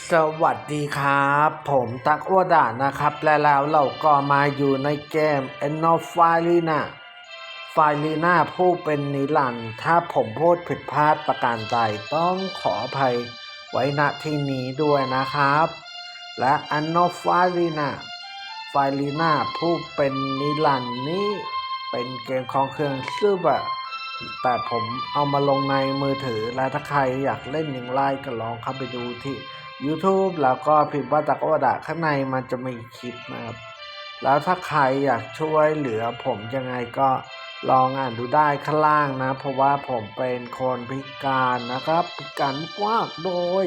สวัสดีครับ ผมตักอ้วดานะครับ และแล้วเราก็มาอยู่ในเกม e n o f i l i n a f i l i n a ผู้เป็นนิรันด์ถ้าผมพูดผิดพลาดประการใดต้องขออภัยไว้ณที่นี้ด้วยนะครับ และ a n o f i l i n a f i l i n a ผู้เป็นนิรันด์นี้ เป็นเกมของเครื่องซึ่งแบบแต่ผมเอามาลงในมือถือและถ้าใครอยากเล่นอย่างไรก็ลองเข้าไปดูที่ YouTube แล้วก็พิมพ์ว่าตักโอดะข้างในมันจะมีคลิปนะครับ แล้วถ้าใครอยากช่วยเหลือผมยังไงก็ลองอ่านดูได้ข้างล่างนะ เพราะว่าผมเป็นคนพิการนะครับ พิการมากโดย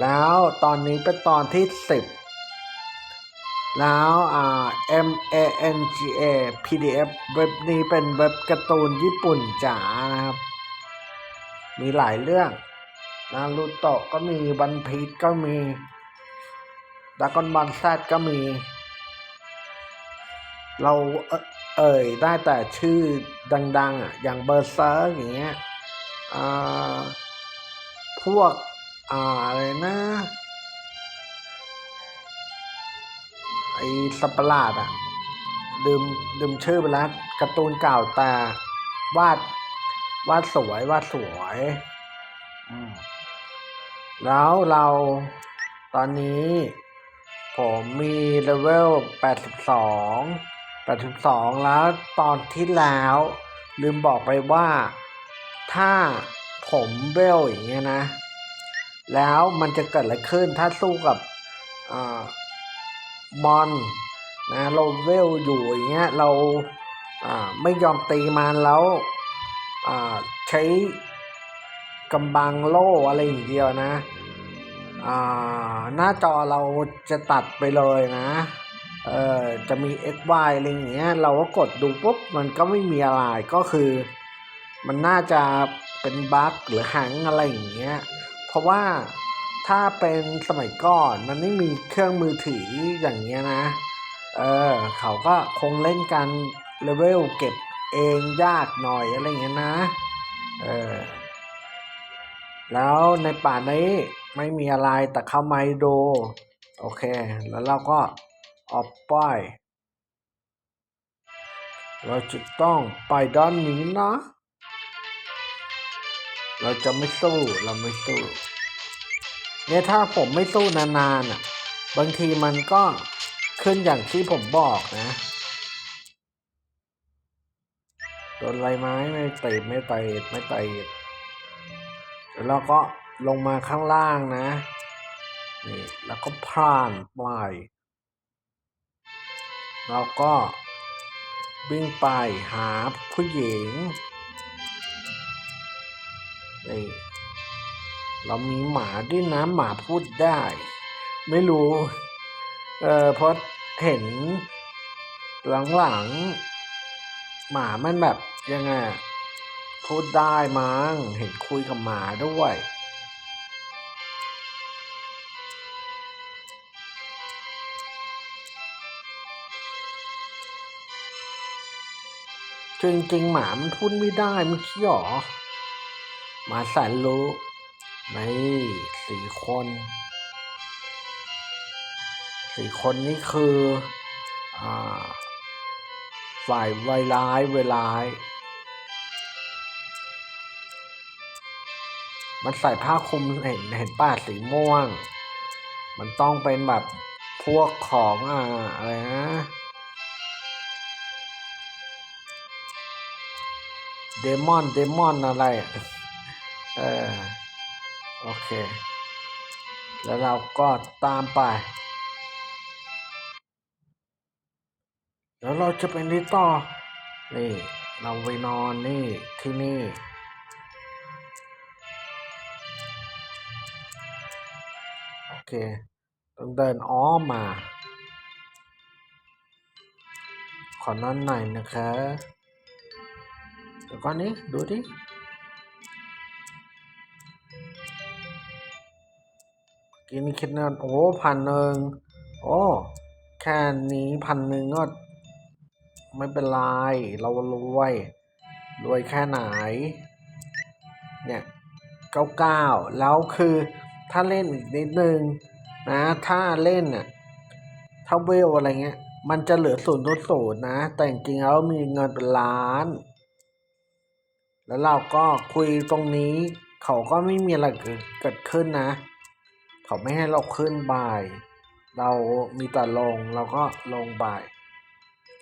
แล้วตอนนี้เป็นตอนที่ 10 แล้วอ่า M A N G A PDF เว็บนี้เป็นเว็บการ์ตูนญี่ปุ่นจ๋านะครับ มีหลายเรื่อง นารูโตะก็มีวันพีชก็มีดากอนบอลแซดก็มี เราเอ่ยได้แต่ชื่อดัง ๆ อะ อย่างเบอร์เซอร์อย่างเงี้ยอ่าพวกอ่าอะไรนะไอ้สัประหลาดอะลืมลืมชื่อไปแล้วการ์ตูนเก่าแต่วาดวาดสวยวาดสวย อืม แล้วเราตอนนี้ผมมีเลเวล 82 82 แล้วตอนที่แล้ว ลืมบอกไปว่าถ้าผมเวลอย่างเงี้ยนะ แล้วมันจะเกิดอะไรขึ้นถ้าสู้กับอ่ามอนนะเราเวลอยู่อย่างเงี้ยเราอ่าไม่ยอมตีมันแล้วอ่าใช้ กำบังโล่อะไรอย่างเดียวนะอ่าหน้าจอเราจะตัดไปเลยนะ เออจะมี x y อะไรอย่างเงี้ย เราก็กดดูปุ๊บมันก็ไม่มีอะไรก็คือ มันน่าจะเป็นบั๊กหรือหังอะไรอย่างเงี้ย เพราะว่าถ้าเป็นสมัยก่อนมันไม่มีเครื่องมือถืออย่างเงี้ยนะ เออเขาก็คงเล่นกันเลเวลเก็บเองยากหน่อยอะไรเงี้ยนะ เออ แล้วในป่านี้ไม่มีอะไรแต่เข้าไมาดูโอเค แล้วเราก็ออกไป เราจะต้องไปด้านนี้นะ เราจะไม่สู้เราไม่สู้เนี่ยถ้าผมไม่สู้นานๆอะ บางทีมันก็ขึ้นอย่างที่ผมบอกนะโดนไรไม้ไม่ติดไม่ติดไม่ติด แล้วเราก็ลงมาข้างล่างนะ นี่แล้วก็ผ่านไปเราก็วิ่งไปหาผู้หญิงนี่เรามีหมาด้วยนะหมาพูดได้ ไม่รู้ เออเพราะเห็นหลังๆหมามันแบบยังไง พูดได้มั้งเห็นคุยกับหมาด้วย จริงๆหมามันพูดไม่ได้ไม่ใช่หรอ หมาแสนรู้นี่สี่คนสี่คนนี้คือ อ่า ฝ่ายไวร้ายเวร้าย มันใส่ผ้าคลุมเห็นเห็นป้าสีม่วง มันต้องเป็นแบบพวกของอ่าอะไรนะเดมอนเดมอนอะไร เออ โอเค แล้วเราก็ตามไป แล้วเราจะเป็นที่ต่อ นี่ เราไปนอนนี่ที่นี่ เค ต้องเดินอ้อมมา ขอนอนหน่อยนะคะเดี๋ยวก่อนนี้ดูดิกินคิดนั่นโอ้พันหนึ่งโอ้แค่นี้พันหนึ่งก็ไม่เป็นไร เรารวย รวยแค่ไหน เนี่ยเก้าเก้าแล้วคือ ถ้าเล่นอีกนิดนึงนะ ถ้าเล่นน่ะถ้าเวลอะไรเงี้ย มันจะเหลือศูนย์ศูนย์นะ แต่จริงๆแล้วมีเงินเป็นล้าน แล้วเราก็คุยตรงนี้ เขาก็ไม่มีอะไรเกิดขึ้นนะ เขาไม่ให้เราขึ้นบ่าย เรามีแต่ลงเราก็ลงบ่าย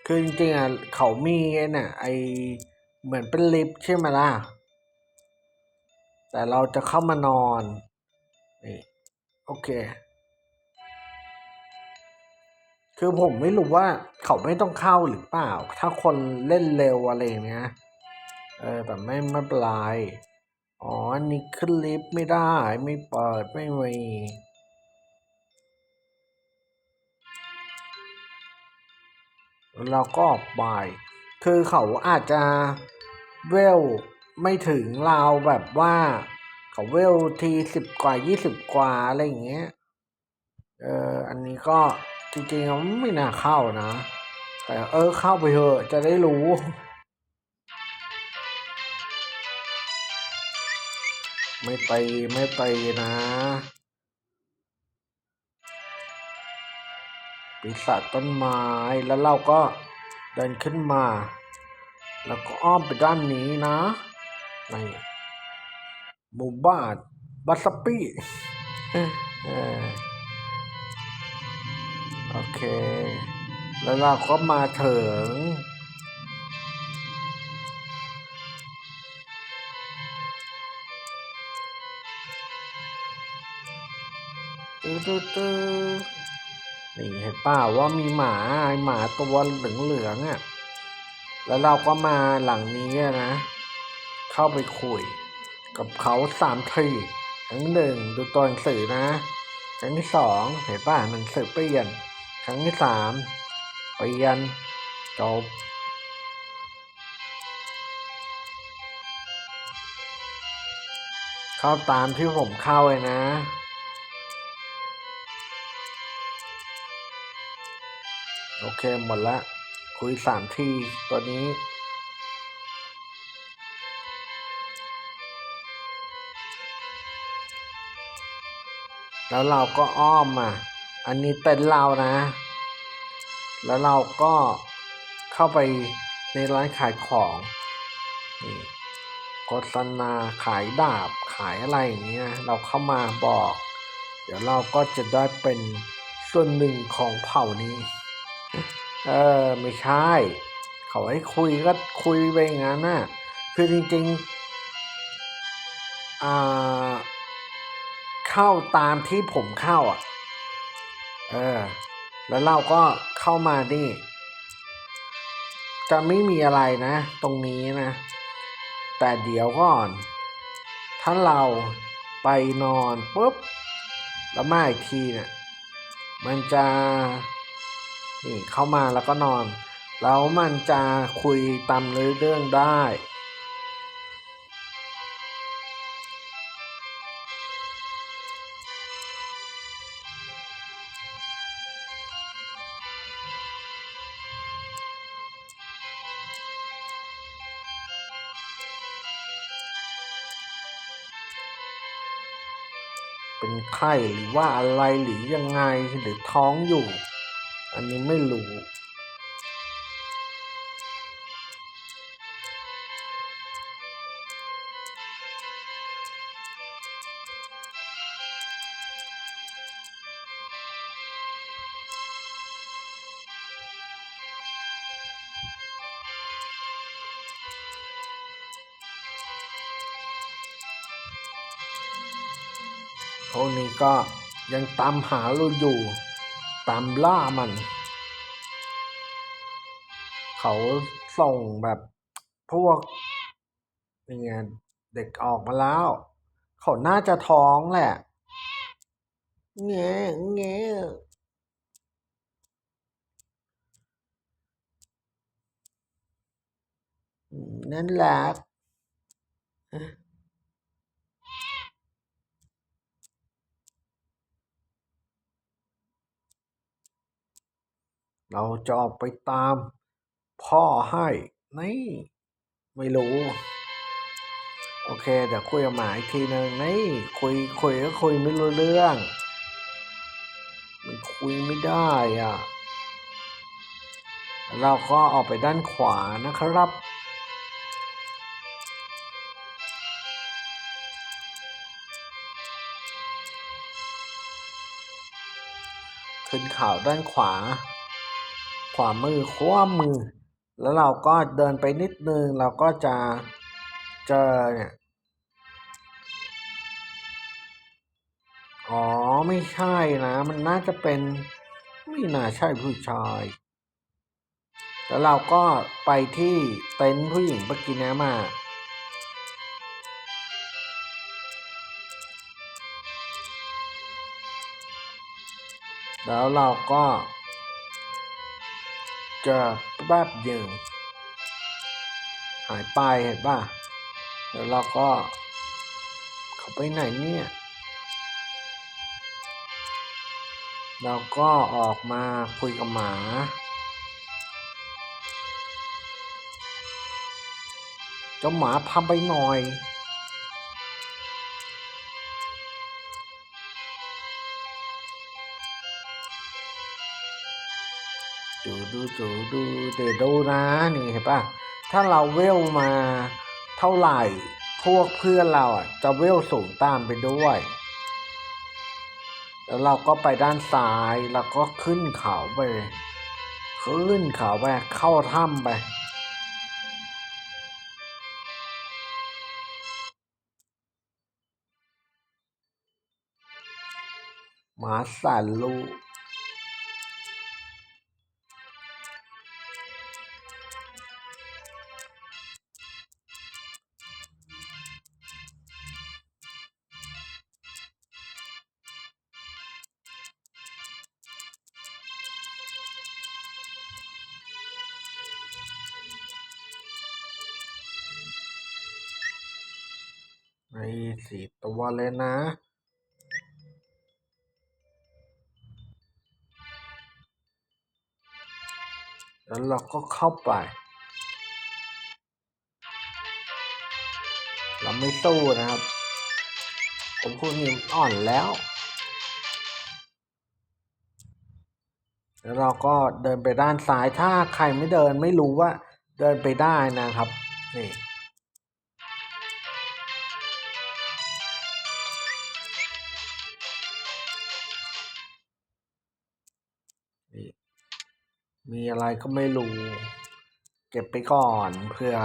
คือจริงๆอะเขามีไอ้เนี่ยไอเหมือนเป็นลิฟต์ใช่ไหมล่ะ แต่เราจะเข้ามานอน นี่โอเค คือผมไม่รู้ว่าเขาไม่ต้องเข้าหรือเปล่า ถ้าคนเล่นเร็วอะไรเงี้ยเออแต่ไม่ไม่เป็นไรอ๋ออันนี้ขึ้นลิฟต์ไม่ได้ ไม่เปิด ไม่มีเราก็ออกไป คือเขาอาจจะเวลไม่ถึงเราแบบว่า เขาเวลทีสิบกว่ายี่สิบกว่าอะไรอย่างเงี้ย เอออันนี้ก็จริงๆมันไม่น่าเข้านะ แต่เออเข้าไปเถอะจะได้รู้ไม่ไปไม่ไปนะปีศาจต้นไม้แล้วเราก็เดินขึ้นมา แล้วก็อ้อมไปด้านนี้นะใน หมู่บ้านบัสปี้เออเออโอเค แล้วเราก็มาถึงตื้อตื้อตื้อนี่เห็นเปล่าว่ามีหมาไอ้หมาตัวเหลืองๆอะ แล้วเราก็มาหลังนี้อะนะ เข้าไปคุย กับเขาสามทีครั้งหนึ่งดูตัวหนังสือนะ ครั้งที่สองเห็นป่ะหนังสือเปลี่ยน ครั้งที่สามเปลี่ยนจบเข้าตามที่ผมเข้าเลยนะโอเคหมดละ คุยสามทีตัวนี้ แล้วเราก็อ้อมมา อันนี้เต็นเรานะ แล้วเราก็เข้าไปในร้านขายของนี่โฆษณาขายดาบขายอะไรอย่างเงี้ย เราเข้ามาบอก เดี๋ยวเราก็จะได้เป็นส่วนหนึ่งของเผ่านี้ เออไม่ใช่ เขาให้คุยก็คุยไปอย่างนั้นน่ะ คือจริงๆ อ่า เข้าตามที่ผมเข้าอะ เออ แล้วเราก็เข้ามานี่ จะไม่มีอะไรนะ ตรงนี้นะ แต่เดี๋ยวก่อน ถ้าเราไปนอนปุ๊บ แล้วมาอีกทีเนี่ย มันจะ นี่เข้ามาแล้วก็นอน แล้วมันจะคุยตามเรื่องได้ ไข้หรือว่าอะไรหรือยังไงหรือท้องอยู่ อันนี้ไม่รู้ ก็ยังตามหาเราอยู่ ตามล่ามัน เขาส่งแบบพวกนี่ไงเด็กออกมาแล้ว เขาน่าจะท้องแหละเงี้ยเงี้ยนั่นแหละ เราจะออกไปตามพ่อให้นี่ไม่รู้ โอเคเดี๋ยวคุยกับหมาอีกทีนึงนี่คุยคุยก็คุยไม่รู้เรื่อง มันคุยไม่ได้อะ เราก็ออกไปด้านขวานะครับขึ้นเขาวด้านขวา วามือขวามือ แล้วเราก็เดินไปนิดนึงเราก็จะเจอเนี่ยอ๋อไม่ใช่นะ มันน่าจะเป็นไม่น่าใช่ผู้ชาย แล้วเราก็ไปที่เต็นท์ผู้หญิงเมื่อกี้นะมาแล้วเราก็ จอแป๊บหนึ่งหายไปเห็นป่ะแล้วเราก็เขาไปไหนเนี่ย เราก็ออกมาคุยกับหมาเจ้าหมาพาไปหน่อย ดูดูดูดูเดดูนะนี่เห็นป่ะถ้าเราเวลมาเท่าไหร่พวกเพื่อนเราอะจะเวลสูงตามไปด้วย แล้วเราก็ไปด้านซ้ายแล้วก็ขึ้นเขาไป ขึ้นเขาไปเข้าถ้ำไปหมาสันลูก ในสี่ตัวเลยนะ แล้วเราก็เข้าไป เราไม่สู้นะครับ ผมพูดนี่อ่อนแล้ว แล้วเราก็เดินไปด้านซ้ายถ้าใครไม่เดินไม่รู้ว่าเดินไปได้นะครับ นี่ มีอะไรก็ไม่รู้ เก็บไปก่อนเพื่อ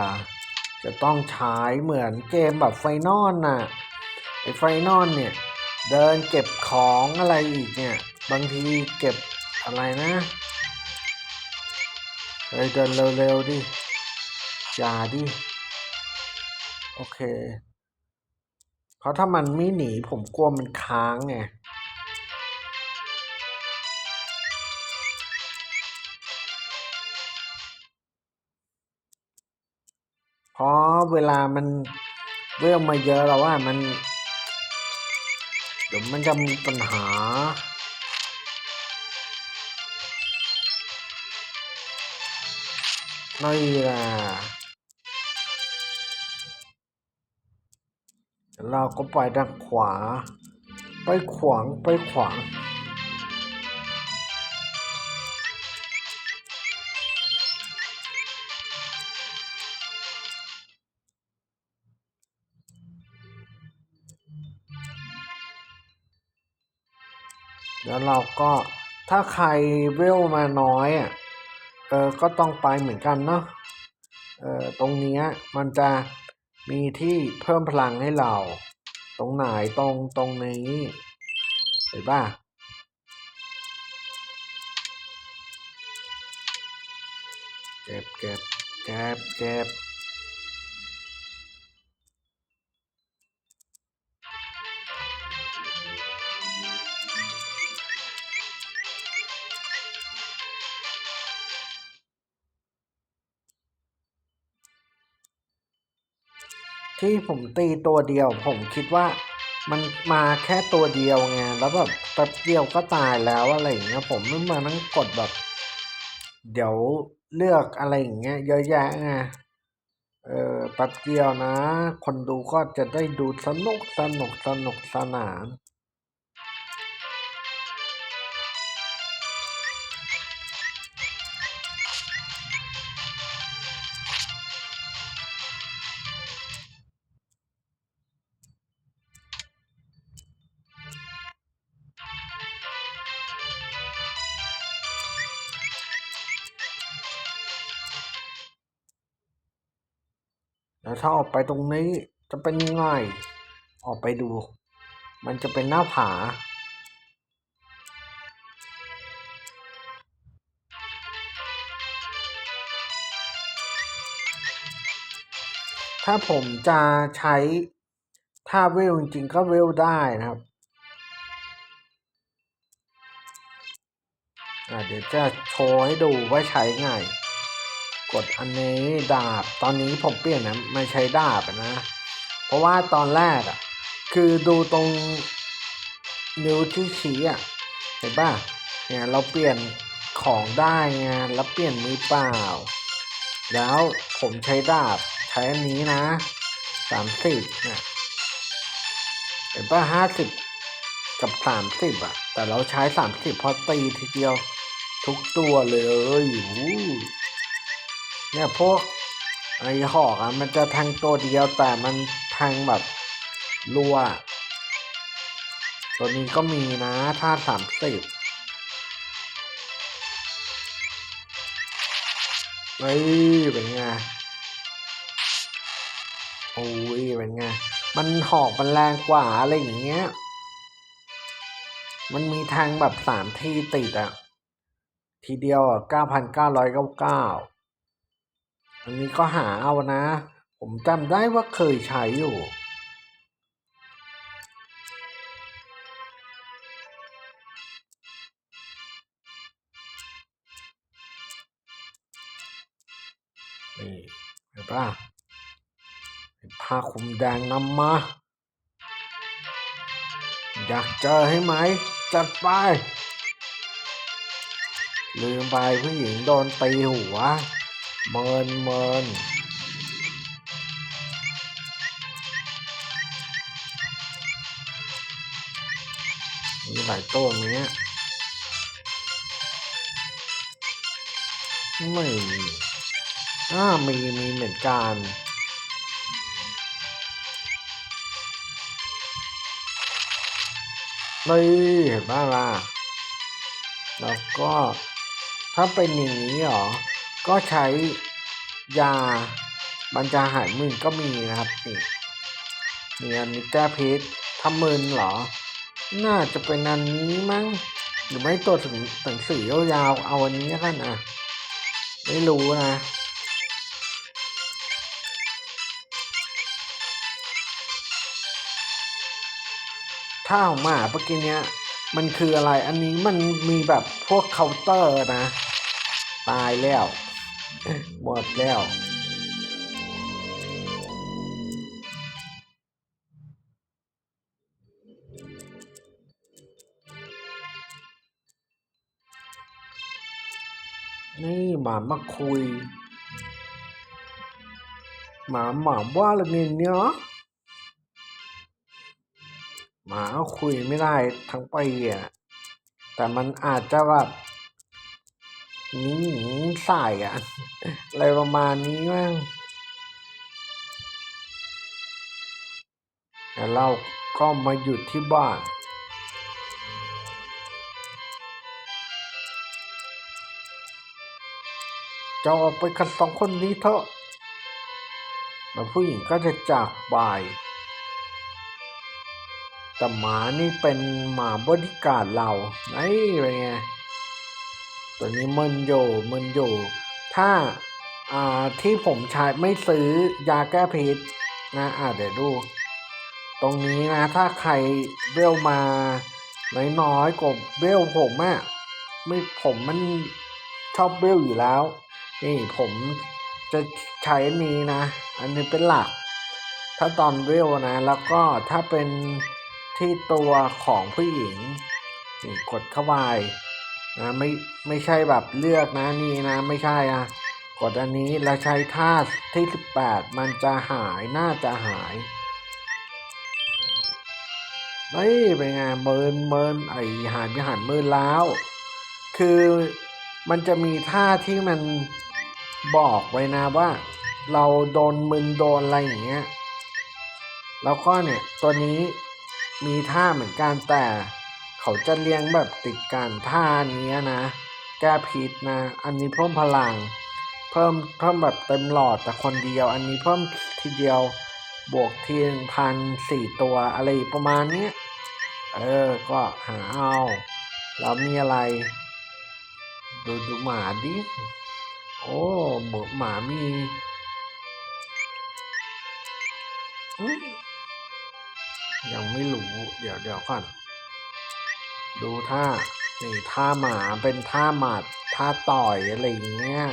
จะต้องใช้เหมือนเกมแบบไฟนอลน่ะไอไฟนอลเนี่ย เดินเก็บของอะไรอีกเนี่ย บางทีเก็บอะไรนะเฮ้ยเดินเร็วๆดิอย่าดิ โอเค เพราะถ้ามันไม่หนีผมกลัวมันค้างไง เพราเวลามันเรื่องมาเยอะแล้วว่ามัน เดี๋ยวมันจะมีปัญหานี่แหละเราก็ไปด้านขวา ไปขวางไปขวาง แล้วเราก็ถ้าใครเวลมาน้อยอะเออก็ต้องไปเหมือนกันเนาะเออตรงนี้มันจะมีที่เพิ่มพลังให้เรา ตรงไหนตรงตรงนี้เห็นป่ะเก็บเก็บเก็บเก็บ ที่ผมตีตัวเดียว ผมคิดว่ามันมาแค่ตัวเดียวไงแล้วแบบแป๊บเดียวก็ตายแล้วอะไรอย่างเงี้ยผมไม่มานั่งกดแบบ เดี๋ยวเลือกอะไรอย่างเงี้ยเยอะแยะไงเอออแป๊บเดียวนะ คนดูก็จะได้ดูสนุกสนุกสนุกสนาน ถ้าออกไปตรงนี้จะเป็นยังไง ออกไปดู มันจะเป็นหน้าผา ถ้าผมจะใช้ถ้าเวลจริงๆก็เวลได้นะครับเดี๋ยวจะโชว์ให้ดูว่าใช้ไง กดอันนี้ดาบ ตอนนี้ผมเปลี่ยนนะไม่ใช้ดาบนะ เพราะว่าตอนแรกอะ คือดูตรงนิ้วที่ชี้อะ เห็นป่ะ เนี่ยเราเปลี่ยนของได้ไงแล้วเปลี่ยนมือเปล่า แล้วผมใช้ดาบใช้อันนี้นะสามสิบเนี่ยเห็นป่ะห้าสิบกับสามสิบอะ แต่เราใช้สามสิบพอตีทีเดียว ทุกตัวเลยอู้ เนี่ยพวกไอ้หอกอะมันจะแทงตัวเดียวแต่มันแทงแบบรัว ตัวนี้ก็มีนะถ้าสามสิบเฮ้ยเป็นไงโอ้ยเป็นไงมันหอกมันแรงกว่าอะไรอย่างเงี้ย มันมีทางแบบสามทีติดอะทีเดียวอะเก้าพันเก้าร้อยเก้าเก้า อันนี้ก็หาเอานะ ผมจำได้ว่าเคยใช้อยู่นี่เห็นปะผ้าคลุมแดงนำมา อยากเจอให้ไหม จัดไป ลืมไปผู้หญิงโดนตีหัว เมินเมินมีหลายตัวเนี้ยไม่มีอ่ามีมีเหมือนกันนี่เห็นบ้างล่ะ แล้วก็ถ้าเป็นอย่างนี้เหรอ ก็ใช้ยาบรรจาหายมึนก็มีนะครับนี่มีอันนี้แก้พิษทำมึนเหรอ น่าจะเป็นอันนี้มั้งหรือไม่ตัวถึงหนังสือยาวเอาอันนี้กันอะไม่รู้นะถ้าหมาเมื่อกี้เนี้ยมันคืออะไรอันนี้มันมีแบบพวกเคาน์เตอร์นะ ตายแล้ว หมดแล้วนี่หมามาคุย หมาหมาว่าอะไรเนี่ยหมาคุยไม่ได้ทั้งปีอะแต่มันอาจจะแบบ ใส่อะอะไรประมาณนี้มั้งแต่เราก็มาหยุดที่บ้านจะออกไปกันสองคนนี้เถอะแล้วผู้หญิงก็จะจากไปแต่หมานี่เป็นหมาบริการเราไอ้เป็นไง ตัวนี้มันอยู่มันอยู่ ถ้าอ่าที่ผมใช้ไม่ซื้อยาแก้พิษนะอ่าเดี๋ยวดู ตรงนี้นะ ถ้าใครเบลมา น้อยๆกว่าเบลผมอะไม่ผมมันชอบเบลอยู่แล้ว นี่ผมจะใช้นี้นะ อันนี้เป็นหลัก ถ้าตอนเวลนะ แล้วก็ถ้าเป็นที่ตัวของผู้หญิงนี่กดเข้าไป นะไม่ไม่ใช่แบบเลือกนะนี่นะไม่ใช่อะกดอันนี้แล้วใช้ท่าที่สิบแปดมันจะหายน่าจะหายเฮ้ยเป็นไงเมินเมินไอหานไปหันเมินแล้ว คือมันจะมีท่าที่มันบอกไว้นะว่า เราโดนมึนโดนอะไรอย่างเงี้ยแล้วก็เนี่ยตัวนี้มีท่าเหมือนกันแต่ เขาจะเลี้ยงแบบติดกันท่านี้นะ แก้พิษนะ อันนี้เพิ่มพลัง เพิ่มเพิ่มแบบเต็มหลอดแต่คนเดียว อันนี้เพิ่มทีเดียวบวกทีหนึ่งพันสี่ตัวอะไรประมาณเนี้ยเออ ก็หาเอาแล้วมีอะไร ดูดูหมาดิ โอ้หมหมามีอยังไม่รู้ เดี๋ยวเดี๋ยวก่อน ดูท่านี่ท่าหมาเป็นท่าหมัดท่าต่อยอะไรอย่างเงี้ย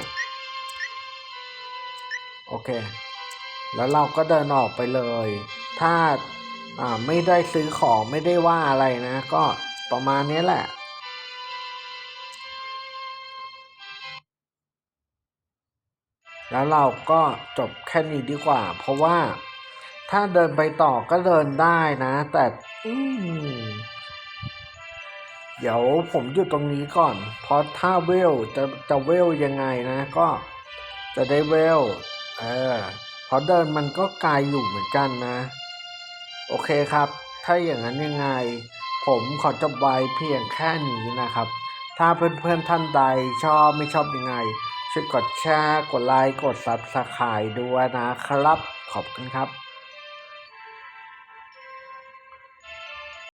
โอเค แล้วเราก็เดินออกไปเลย ถ้าอ่าไม่ได้ซื้อของไม่ได้ว่าอะไรนะ ก็ประมาณนี้แหละ แล้วเราก็จบแค่นี้ดีกว่า เพราะว่าถ้าเดินไปต่อก็เดินได้นะ แต่อืม เดี๋ยวผมหยุดตรงนี้ก่อน เพราะถ้าเวลจะจะเวลยังไงนะ ก็จะได้เวล เออเพราะเดินมันก็ไกลอยู่เหมือนกันนะ โอเคครับ ถ้าอย่างนั้นยังไง ผมขอจบไว้เพียงแค่นี้นะครับ ถ้าเพื่อนๆท่านใดชอบไม่ชอบยังไง ช่วยกดแชร์ กดไลค์ กดซับสไครต์ด้วยนะครับ ขอบคุณครับ